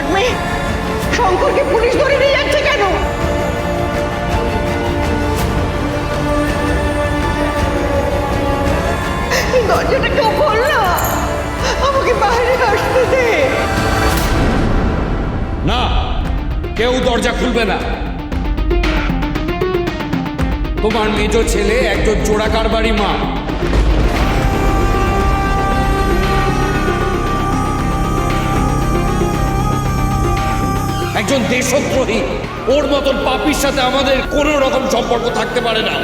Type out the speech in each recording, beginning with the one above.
থাকবে শঙ্করকে পুলিশ ধরে নিয়ে যাচ্ছে কেন? দরজাটা কেউ খোল না। আমাকে বাইরে আসতে দে। না, কেউ দরজা খুলবে না। তোমার মেজ ছেলে একজন চোরাকার বাড়ি মা। একজন দেশদ্রোহী। ওর মতন পাপির সাথে আমাদের কোনো রকম সম্পর্ক থাকতে পারে না।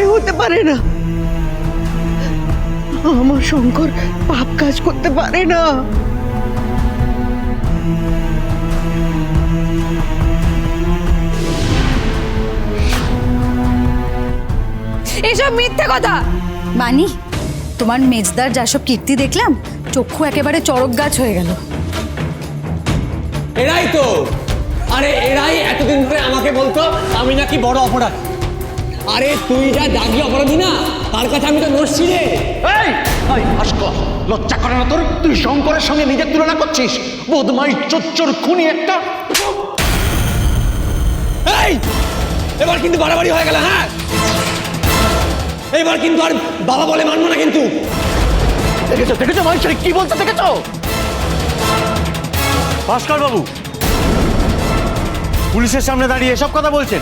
এ হতে পারে না। আমার শঙ্কর পাপ কাজ করতে পারে না। এসব মিথ্যে কথা। মানি তোমার মেজদার যা সব কীর্তি দেখলাম চক্ষু একেবারে চড়ক গাছ হয়ে গেল। এরাই তো! আরে এরাই এতদিন ধরে আমাকে বলতো আমি নাকি বড় অপরাধ। আরে তুই যা দাগি অপরাধী না তার কাছে আমি তো নড়ছি রে। এই ভাস্কর লজ্জা করে না তোর? তুই শঙ্করের সঙ্গে নিজের তুলনা করছিস? বদমাই চচ্চর খুনি একটা? এই এবার কিন্তু বাড়াবাড়ি হয়ে গেল হ্যাঁ? এবার কিন্তু আর বাবা বলে মানবো না কিন্তু। দেখেছ দেখেছ মহেশ্বরী কি বলতে দেখেছ? ভাস্কর বাবু পুলিশের সামনে দাঁড়িয়ে এসব কথা বলছেন।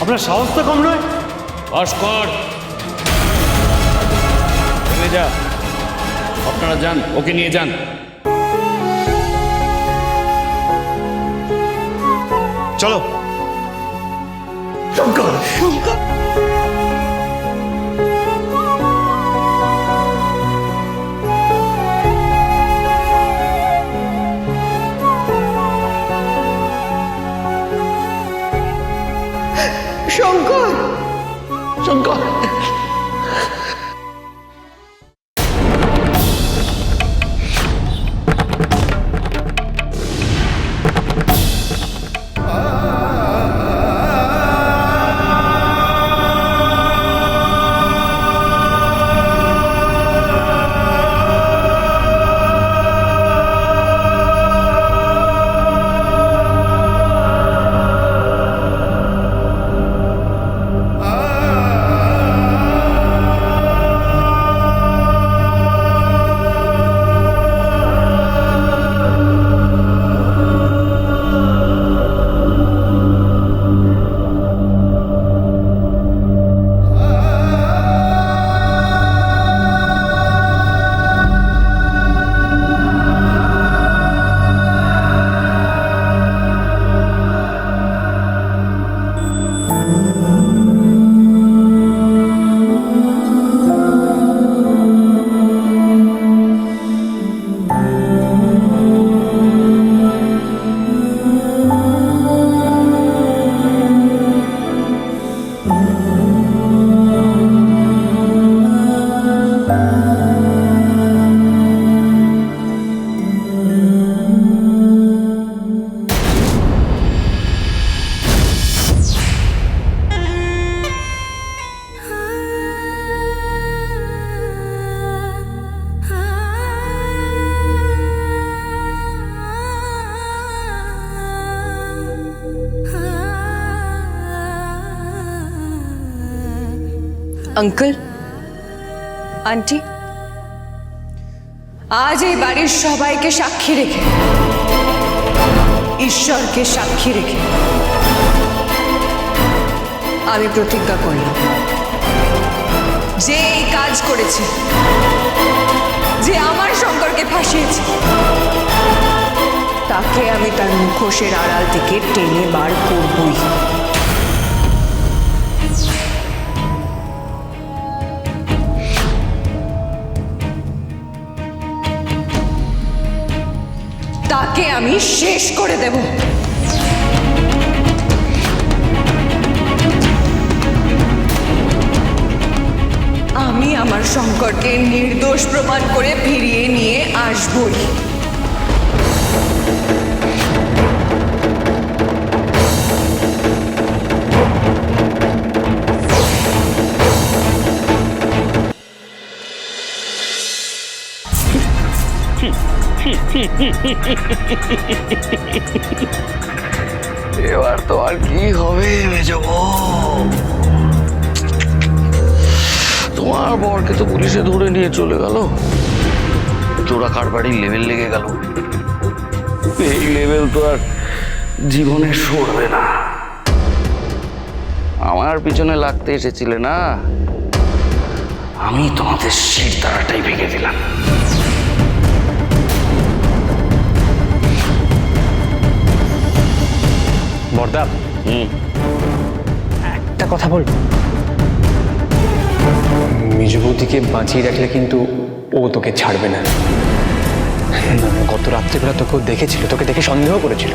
আপনার সাহস তো কম নয়? ভাস্কর। যা। আপনারা যান ওকে নিয়ে যান। চলো। শঙ্কর। আঙ্কেল? আন্টি? আজ এই বাড়ির সবাইকে সাক্ষী রেখে, ঈশ্বরকে সাক্ষী রেখে আমি প্রতিজ্ঞা করলাম যে এই কাজ করেছে, যে আমার শঙ্করকে ফাঁসিয়েছে, তাকে আমি তার মুখোশের আড়াল থেকে টেনে বার করবই। তাকে আমি শেষ করে দেব। আমি আমার শঙ্করকে নির্দোষ প্রমাণ করে ফিরিয়ে নিয়ে আসবই। এবার তো আর কি হবে মেজব তোমার বরকে তো পুলিশে ধরে নিয়ে চলে গেল। চোরা কারবারির লেভেল লেগে গেল। এই লেভেল তো আর জীবনে সরবে না। আমার পিছনে লাগতে এসেছিলে না? আমি তোমাদের শির তারাটাই ভেঙে দিলাম। বর্দা হুম। একটা কথা বল। মিজবুদিকে বাঁচিয়ে রাখলে কিন্তু ও তোকে ছাড়বে না। গত রাত্রিবেলা তোকে দেখেছিল তোকে দেখে সন্দেহ করেছিল।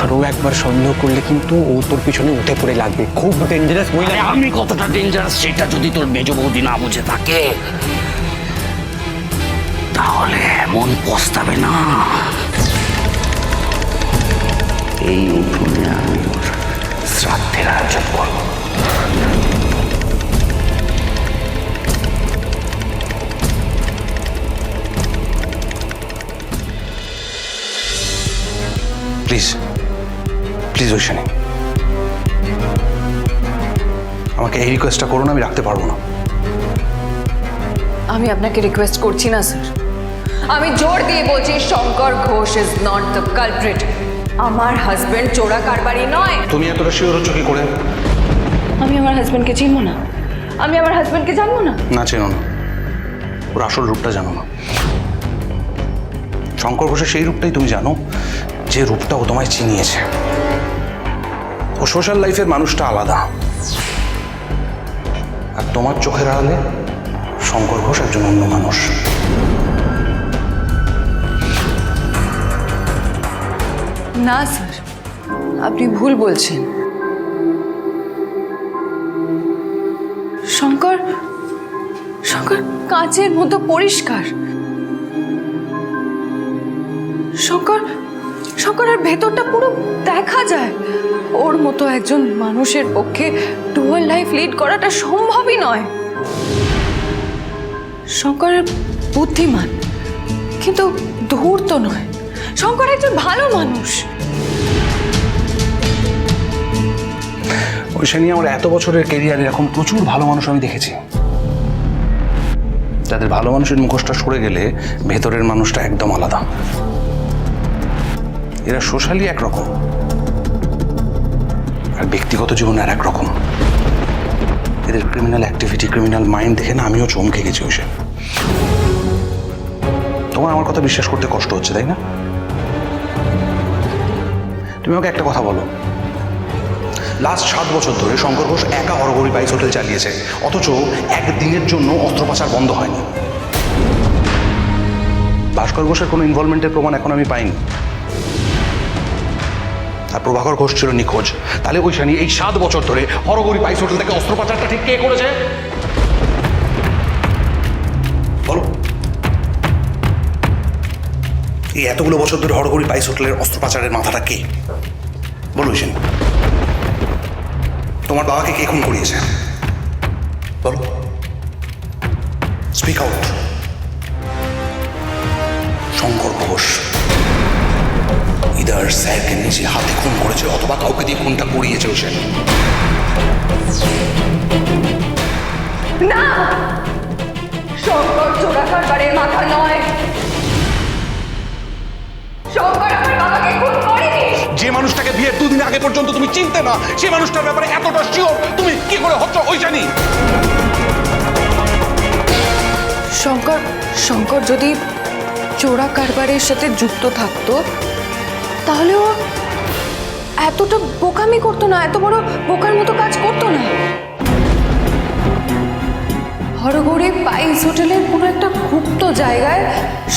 আর ও একবার সন্দেহ করলে কিন্তু ও তোর পিছনে উঠে পড়ে লাগবে। খুব ডেঞ্জারাস মহিলা। আমি কতটা ডেঞ্জারাস সেটা যদি তোর মেজ বৌদি না বুঝে থাকে তাহলে এমন পস্তাবে না। এই উঠোনে আমি শ্রাদ্ধের আয়োজন করব। প্লিজ প্লিজ ঐশানি আমাকে এই রিকোয়েস্টটা করুন আমি রাখতে পারব না। আমি আপনাকে রিকোয়েস্ট করছি না, স্যার। আমি জোর দিয়ে বলছি, Shankar Ghosh is not the culprit আমার হাজবেন্ড চোরা কারবারি নয়। তুমি এতটা শিওর হচ্ছ কি করে? আমি আমার হাজবেন্ডকে চিনবো না। আমি আমার হাজবেন্ডকে জানব না। না চেনো না। ওর আসল রূপটা জানো না। শঙ্কর ঘোষের সেই রূপটাই তুমি জানো যে রূপটা ও তোমায় চিনিয়েছে। ও সোশ্যাল লাইফের মানুষটা আলাদা। আর তোমার চোখের আড়ালে শঙ্কর ঘোষ একজন অন্য মানুষ। না, স্যার। আপনি ভুল বলছেন। শঙ্কর শঙ্কর, কাঁচের মতো পরিষ্কার। শঙ্কর শঙ্করের ভেতরটা পুরো দেখা যায়। ওর মতো একজন মানুষের পক্ষে ডুয়াল লাইফ লিড করাটা সম্ভবই নয়। শঙ্করের বুদ্ধিমান, কিন্তু ধূর্ত নয়। শঙ্কর একজন ভালো মানুষ। ঐশানি আমার এত বছরের কেরিয়ার এরকম প্রচুর ভালো মানুষ আমি দেখেছি। যাদের ভালো মানুষের মুখোশটা সরে গেলে ভেতরের মানুষটা একদম আলাদা। এরা সোশ্যালি একরকম। আর ব্যক্তিগত জীবনে আর একরকম। এদের ক্রিমিনাল অ্যাক্টিভিটি ক্রিমিনাল মাইন্ড দেখে না আমিও চমকে গেছি ওই তোমার আমার কথা বিশ্বাস করতে কষ্ট হচ্ছে, তাই না? তুমি আমাকে একটা কথা বলো। লাস্ট সাত বছর ধরে শঙ্কর ঘোষ একা হরগরি বাইস হোটেল চালিয়েছে, অথচ একদিনের জন্য অস্ত্র পাচার বন্ধ হয়নি। ভাস্কর ঘোষের কোনো ইনভলভমেন্টের প্রমাণ এখন আমি পাইনি। আর প্রভাকর ঘোষ ছিল নিখোঁজ। তাহলে ওই শানি এই সাত বছর ধরে হরগরি বাইস হোটেল থেকে অস্ত্র পাচারটা ঠিক কে করেছে? এই এতগুলো বছর ধরে হরগরি বাইস হোটেলের অস্ত্র পাচারের মাথাটা কে? বলো ঈশানী। তোমার বাবাকে কে খুন করিয়েছে? বলো। Speak out Shankar Ghosh. Either স্যারকে নিজে হাতে খুন করেছে, অথবা কাউকে দিয়ে খুনটা করিয়েছে সেদিন। না! শঙ্কর চোরা কারবারের মাথা নয়। যে মানুষটাকে বিয়ের দুদিন আগে পর্যন্ত তুমি চিনতে না সেই মানুষটার ব্যাপারে এতটা শিওর তুমি কি করে হচ্ছ ওই জানি শঙ্কর শঙ্কর যদি চোরা কারবারের সাথে যুক্ত থাকতো তাহলে ও এতটা বোকামি করতো না এত বড় বোকার মতো কাজ করতো না। হরগড়ে পাইস হোটেলের কোনো একটা গুপ্ত জায়গায়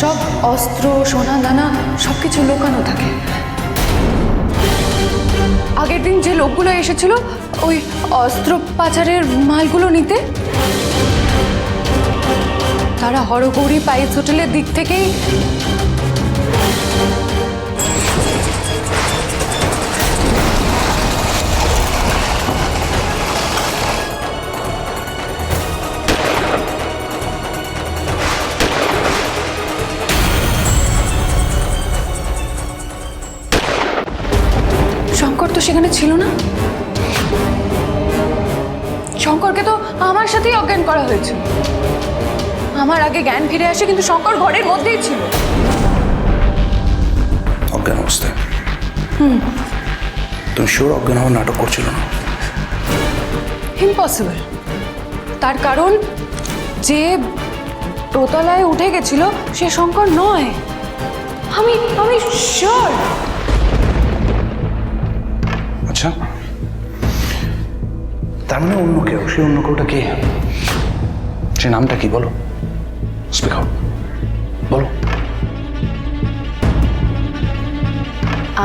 সব অস্ত্র সোনা দানা সব কিছু লুকানো থাকে। আগের দিন যে লোকগুলো এসেছিল, ওই অস্ত্র পাচারের মালগুলো নিতে, তারা হরগৌরী পাইস হোটেলের দিক থেকেই সেখানে ছিল না? শঙ্করকে তো আমার সাথেই অজ্ঞান করা হয়েছে। আমার আগে জ্ঞান ফিরে আসে কিন্তু শঙ্কর ঘরের মধ্যেই ছিল। অজ্ঞান অবস্থায়? তুমি শিওর অজ্ঞান হওয়ার নাটক করছিল না? ইম্পসিবল তার কারণ যে দোতলায় উঠে গেছিল সে শঙ্কর নয়। আমি আমি শিওর আচ্ছা। তার মানে অন্য কেউ? সে অন্য কেউটা কে? সে নামটা কি বলো? স্পিক আউট বলো।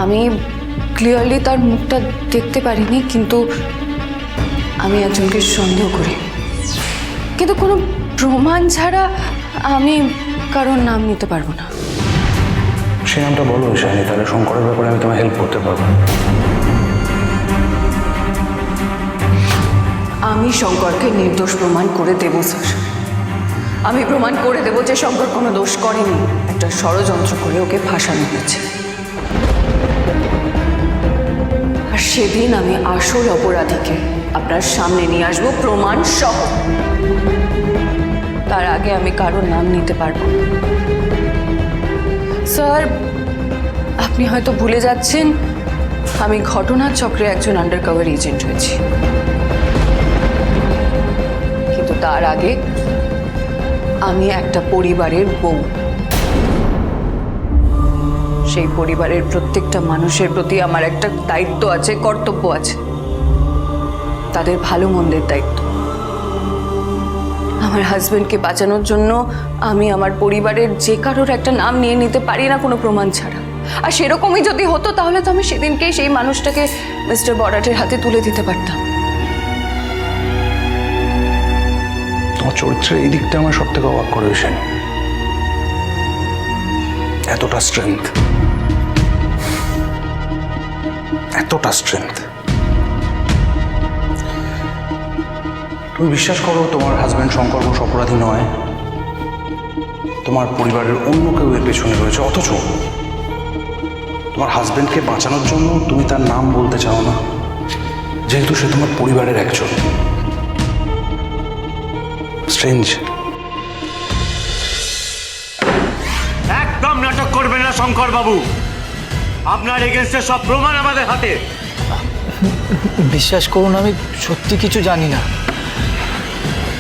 আমি ক্লিয়ারলি তার মুখটা দেখতে পারিনি কিন্তু আমি একজনকে সন্দেহ করি। কিন্তু কোনো প্রমাণ ছাড়া আমি কারোর নাম নিতে পারব না। সে নামটা বলো শাইনি তাহলে শঙ্করের ব্যাপারে আমি তোমায় হেল্প করতে পারব। আমি শঙ্করকে নির্দোষ প্রমাণ করে দেব, স্যার। আমি প্রমাণ করে দেব যে শঙ্কর কোনো দোষ করেনি। একটা ষড়যন্ত্র করে ওকে ফাঁসানো হয়েছে। আর সেদিন আমি আসল অপরাধীকে আপনার সামনে নিয়ে আসব প্রমাণ সহ তার আগে আমি কারোর নাম নিতে পারব স্যার, আপনি হয়তো ভুলে যাচ্ছেন, আমি ঘটনার চক্রে একজন আন্ডারকভার এজেন্ট হয়েছি। তার আগে আমি একটা পরিবারের বউ। সেই পরিবারের প্রত্যেকটা মানুষের প্রতি আমার একটা দায়িত্ব আছে, কর্তব্য আছে। তাদের ভালো মন্দের দায়িত্ব। আমার হাজবেন্ডকে বাঁচানোর জন্য আমি আমার পরিবারের যে কারোর একটা নাম নিয়ে নিতে পারি না কোনো প্রমাণ ছাড়া। আর সেরকমই যদি হতো তাহলে তো আমি সেদিনকেই সেই মানুষটাকে মিস্টার বরাটের হাতে তুলে দিতে পারতাম। চরিত্রের এই দিকটা আমার সব থেকে অবাক করে শাইনি এতটা স্ট্রেংথ এতটা স্ট্রেংথ তুমি বিশ্বাস করো, তোমার হাজব্যান্ড শঙ্কর ঘোষ অপরাধী নয়। তোমার পরিবারের অন্য কেউ এর পেছনে রয়েছে। অথচ তোমার হাজব্যান্ডকে বাঁচানোর জন্য তুমি তার নাম বলতে চাও না। যেহেতু সে তোমার পরিবারের একজন। স্ট্রেঞ্জ একদম নাটক করবেন না শঙ্কর বাবু আপনার এগেনস্টে সব প্রমাণ আমাদের হাতে। বিশ্বাস করুন আমি সত্যি কিছু জানি না।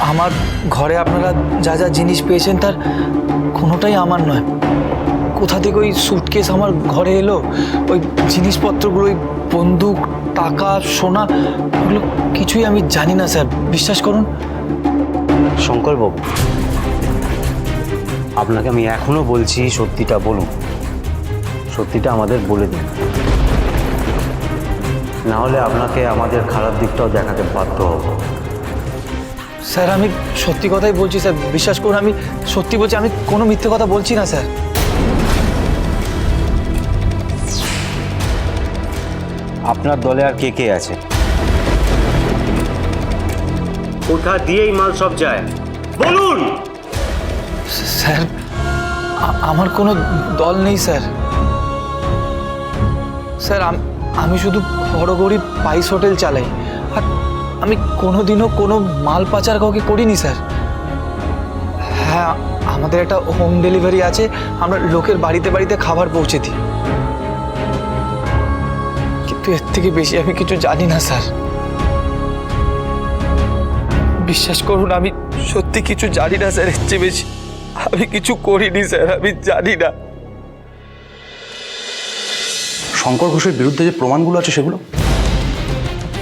আমার ঘরে আপনারা যা যা জিনিস পেয়েছেন তার কোনোটাই আমার নয়। কোথা থেকে ওই সুটকেস আমার ঘরে এলো? ওই জিনিসপত্রগুলো ওই বন্দুক টাকা সোনা ওগুলো কিছুই আমি জানি না স্যার। বিশ্বাস করুন। শঙ্করবাবু আপনাকে আমি এখনও বলছি সত্যিটা বলুন। সত্যিটা আমাদের বলে দিন। না হলে আপনাকে আমাদের খারাপ দিকটাও দেখাতে বাধ্য হব। স্যার আমি সত্যি কথাই বলছি স্যার। বিশ্বাস করুন আমি সত্যি বলছি আমি কোনো মিথ্যে কথা বলছি না স্যার। আপনার দলে আর কে কে আছে? কোথা দিয়েই মাল সব যায়। বলুন! স্যার আমার কোনো দল নেই, স্যার। স্যার, আম- শুধু হরগৌরী পাইস হোটেল চালাই। আর আমি কোনোদিনও কোনো মাল পাচার কাউকে করিনি, স্যার। হ্যাঁ আমাদের একটা হোম ডেলিভারি আছে, আমরা লোকের বাড়িতে বাড়িতে খাবার পৌঁছে দিই। কিন্তু এর থেকে বেশি আমি কিছু জানি না, স্যার। বিশ্বাস করুন আমি সত্যি কিছু জানি না স্যার এর চেয়ে বেশি আমি কিছু করিনি স্যার আমি জানি না। শঙ্কর ঘোষের বিরুদ্ধে যে প্রমাণগুলো আছে সেগুলো?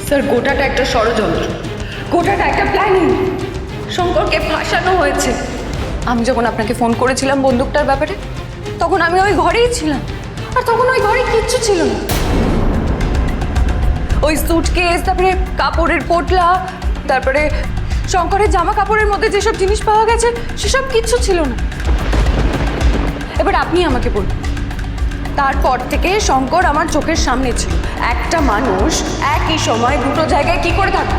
স্যার গোটাটা একটা ষড়যন্ত্র। গোটাটা একটা প্ল্যানিং শঙ্করকে ফাঁসানো হয়েছে। আমি যখন আপনাকে ফোন করেছিলাম বন্দুকটার ব্যাপারে তখন আমি ওই ঘরেই ছিলাম। আর তখন ওই ঘরে কিচ্ছু ছিল না। ওই সুটকেস তারপরে কাপড়ের পোটলা তারপরে শঙ্করের জামা কাপড়ের মধ্যে যেসব জিনিস পাওয়া গেছে, সেসব কিচ্ছু ছিল না। এবার আপনি আমাকে বলুন, তারপর থেকে শঙ্কর আমার চোখের সামনে ছিল। একটা মানুষ একই সময় দুটো জায়গায় কি করে থাকবে?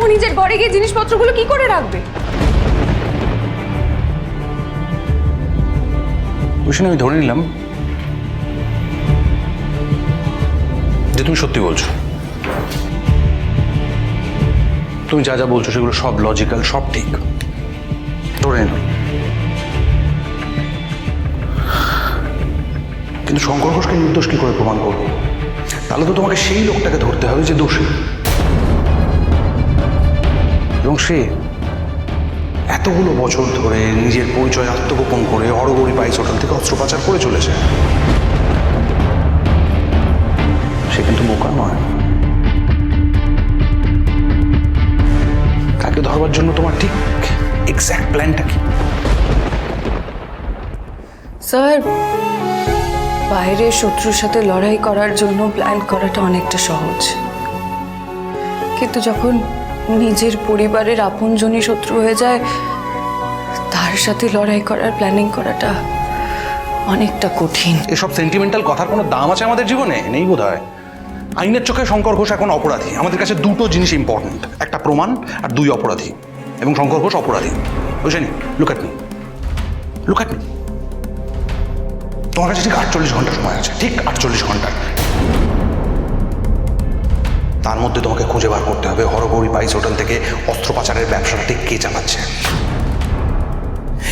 ও নিজের ঘরে গিয়ে জিনিসপত্রগুলো কি করে রাখবে? ওই আমি ধরে নিলাম যে তুমি সত্যি বলছো। তুমি যা যা বলছো সেগুলো সব লজিক্যাল সব ঠিক। ধরে কিন্তু শঙ্কর ঘোষকে নির্দোষ কি করে প্রমাণ করব? তাহলে তো তোমাকে সেই লোকটাকে ধরতে হবে যে দোষী। এবং সে এতগুলো বছর ধরে নিজের পরিচয় আত্মগোপন করে হরগৌরী পাইস হোটেল থেকে অস্ত্র পাচার করে চলেছে। ধরবার জন্য তোমার ঠিক এক্স্যাক্ট প্ল্যানটা কি? স্যার বাইরে শত্রুর সাথে লড়াই করার জন্য প্ল্যান করাটা অনেকটা সহজ। কিন্তু যখন নিজের পরিবারের আপনজনই শত্রু হয়ে যায় তার সাথে লড়াই করার প্ল্যানিং করাটা অনেকটা কঠিন। এসব সেন্টিমেন্টাল কথার কোনো দাম আছে আমাদের জীবনে? নেই বোধ হয় আইনের চোখে শঙ্কর ঘোষ এখন অপরাধী। আমাদের কাছে দুটো জিনিস ইম্পর্টেন্ট একটা প্রমাণ আর দুই অপরাধী। এবং শঙ্কর ঘোষ অপরাধী। বুঝেনি লুকাট মি লুকাট মি তোমার কাছে ঠিক আটচল্লিশ ঘণ্টা সময় আছে। ঠিক আটচল্লিশ ঘণ্টা। তার মধ্যে তোমাকে খুঁজে বার করতে হবে। হরগৌরী পাইস হোটেল থেকে অস্ত্র পাচারের ব্যবসাটা ঠিক কে চালাচ্ছে?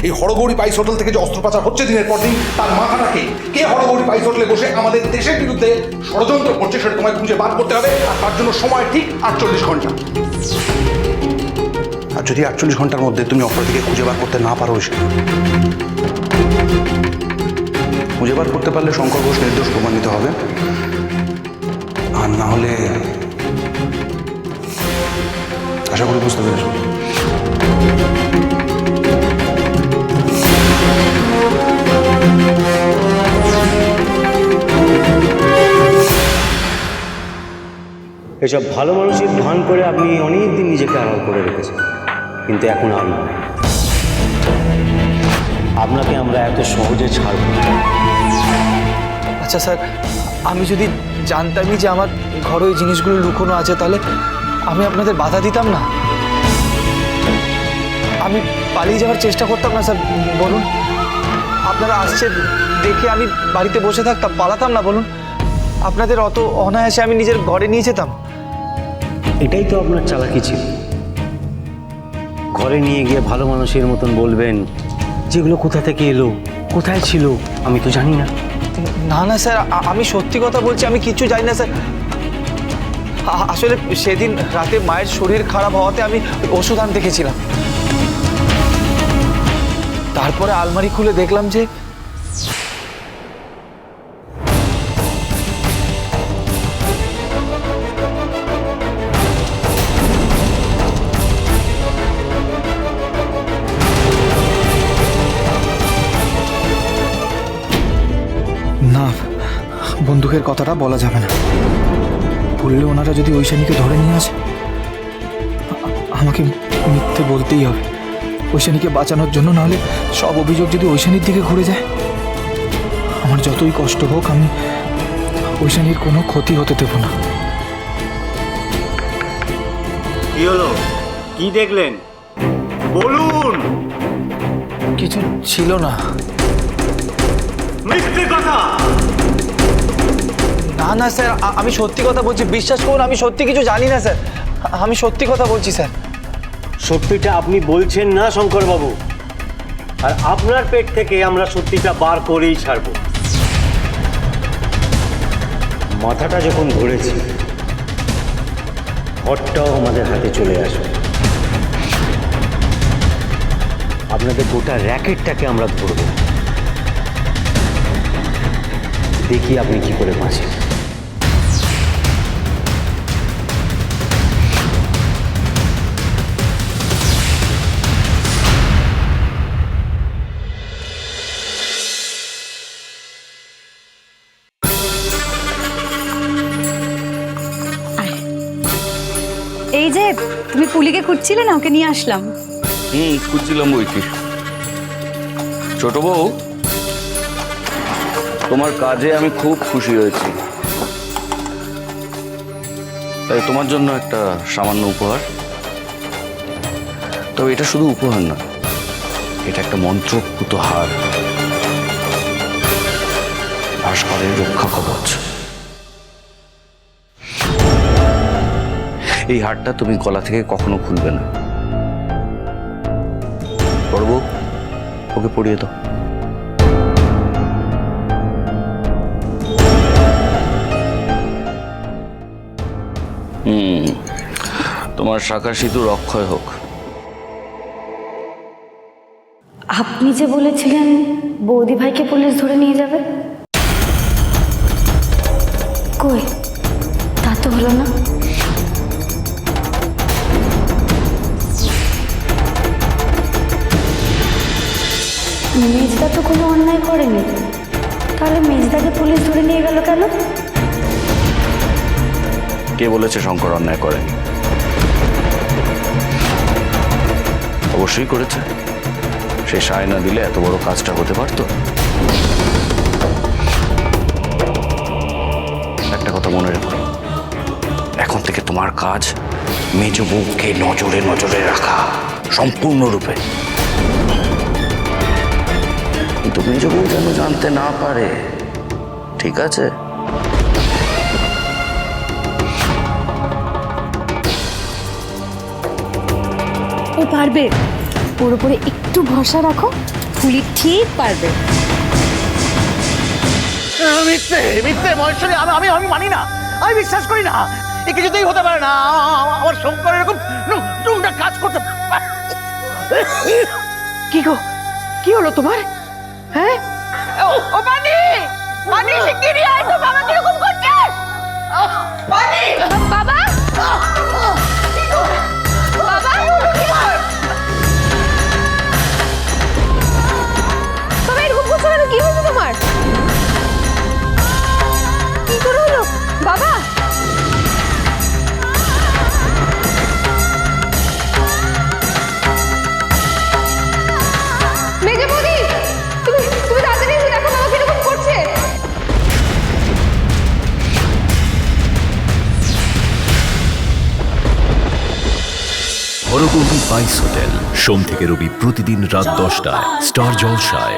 এই হরগৌরী পাইস হোটেল থেকে যে অস্ত্র পাচার হচ্ছে দিনের পর দিন, তার মাথাটা কে হরগৌরী পাইস হোটেলে বসে আমাদের দেশের বিরুদ্ধে ষড়যন্ত্র করছে সেটা তোমায় খুঁজে বার করতে হবে, আর তার জন্য সময় ঠিক আটচল্লিশ ঘণ্টা। আর যদি আটচল্লিশ ঘণ্টার মধ্যে তুমি অপরাধীকে খুঁজে বার করতে না পারো সে খুঁজে বার করতে পারলে শঙ্কর ঘোষ নির্দোষ প্রমাণিত হবে। আর না হলে আশা করি বুঝতে পেরেছ। এসব ভালো মানুষের ভান করে আপনি অনেক দিন নিজেকে আড়াল করে রেখেছেন। কিন্তু এখন আর নয়। আপনাকে আমরা এত সহজে ছাড়ব। আচ্ছা স্যার, আমি যদি জানতামই যে আমার ঘরে ওই জিনিসগুলো লুকোনো আছে, তাহলে আমি আপনাদের বাধা দিতাম না? আমি পালিয়ে যাওয়ার চেষ্টা করতাম না, স্যার, বলুন। আপনারা আসছে দেখে আমি বাড়িতে বসে থাকতাম, পালাতাম না, বলুন। আপনাদের অত অনায়াসে আমি নিজের ঘরে নিয়ে যেতাম। এটাই তো আপনার চালাকি ছিল। ঘরে নিয়ে গিয়ে ভালো মানুষের মতন বলবেন, যেগুলো কোথা থেকে এলো, কোথায় ছিল, আমি তো জানি না। না না, স্যার আমি সত্যি কথা বলছি, আমি কিচ্ছু জানি না, স্যার। আসলে সেদিন রাতে মায়ের শরীর খারাপ হওয়াতে আমি ওষুধ আনতে গেছিলাম। তারপরে আলমারি খুলে দেখলাম যে বন্দুকের কথাটা বলা যাবে না। বললে ওনারা যদি ওই স্বামীকে ধরে নিয়ে আসে আমাকে মিথ্যে বলতেই হবে। ঐশানীকে বাঁচানোর জন্য নাহলে সব অভিযোগ যদি ঐশানীর দিকে ঘুরে যায় আমার যতই কষ্ট হোক আমি ঐশানীর কোনো ক্ষতি হতে দেব না। কি হলো? কি দেখলেন? বলুন! কিছু ছিল না। মিথ্যে কথা! না না, স্যার আমি সত্যি কথা বলছি, বিশ্বাস করুন, আমি সত্যি কিছু জানি না, স্যার। আমি সত্যি কথা বলছি, স্যার। সত্যিটা আপনি বলছেন না, শঙ্করবাবু। আর আপনার পেট থেকে আমরা সত্যিটা বার করেই ছাড়ব। মাথাটা যখন ঘুরেছে, ঘরটাও আমাদের হাতে চলে আসবে। আপনাদের গোটা র্যাকেটটাকে আমরা ধরব। দেখি আপনি কি করে বাঁচেন। তুমি পুলিকে খুঁজছিলে না? ওকে নিয়ে আসলাম। হুম, খুঁজছিলাম বই কি ছোট বউ, তোমার কাজে আমি খুব খুশি হয়েছি। তাই তোমার জন্য একটা সামান্য উপহার। তবে এটা শুধু উপহার না, এটা একটা মন্ত্রপুত হার। ভাস্করের রক্ষা কবচ। এই হারটা তুমি গলা থেকে কখনো খুলবে না। পড়ব ওকে পড়িয়ে দাও। হুম, তোমার শাখা সিঁদুর অক্ষয় হোক। আপনি যে বলেছিলেন বৌদি ভাইকে পুলিশ ধরে নিয়ে যাবে? কই? তা তো হলো না। মেজদা তো কোনো অন্যায় করেনি। তাহলে মেজদাকে পুলিশ ধরে নিয়ে গেল কেন? কে বলেছে শঙ্কর অন্যায় করেনি? অবশ্যই করেছে। সে সায় না দিলে এত বড় কাজটা হতে পারতো? একটা কথা মনে রেখো। এখন থেকে তোমার কাজ মেজ বউকে নজরে নজরে রাখা সম্পূর্ণরূপে। কিন্তু বউ যেন জানতে না পারে ঠিক আছে? ও পারবে। ওর উপরে একটু ভরসা রাখো ফুলি ঠিক পারবে। মিথ্যে মিথ্যে মহেশ্বরী আমি আমি আমি মানি না। আমি বিশ্বাস করি না। এ কিছুতেই হতে পারে না। আমার শঙ্কর এরকম টুকটা কাজ করতে কি গো? কি হলো তোমার? হ্যাঁ? ও বানি! বানি শিগগিরই আয় তো বাবা কীরকম করছে আহ, বাইস হোটেল সোম থেকে রবি প্রতিদিন রাত দশটায় স্টার জলসায়